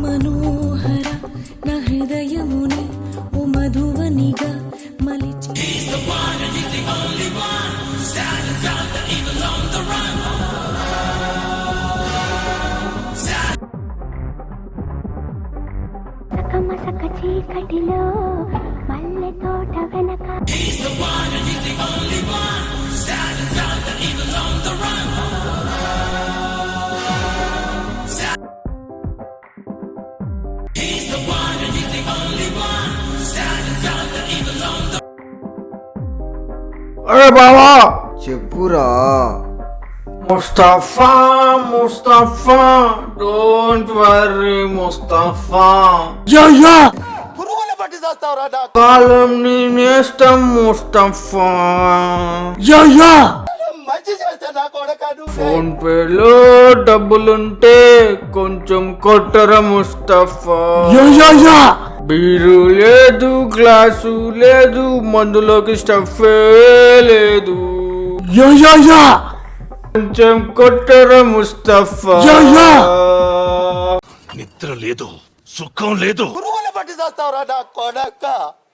మనోహర నా హృదయముని ఓ మధువనిగా మలిచి. సకమసక చీకటిలో మల్లె తోట వెనక. అరే బావా చెప్పురా Mustafa Mustafa don't worry Mustafa yeah yeah కాలం నీ నేస్తం ముస్తఫా యా యా ఫోన్ పేలో డబ్బులుంటే కొంచెం కొట్టర Mustafa. Yeah yeah yeah. Beer లేదు గ్లాసు లేదు మందులోకి స్టఫే లేదు. Yeah yeah yeah. కొంచెం కొట్టర ముస్తఫా. Yeah, yeah. నిద్ర లేదు సుఖం లేదు.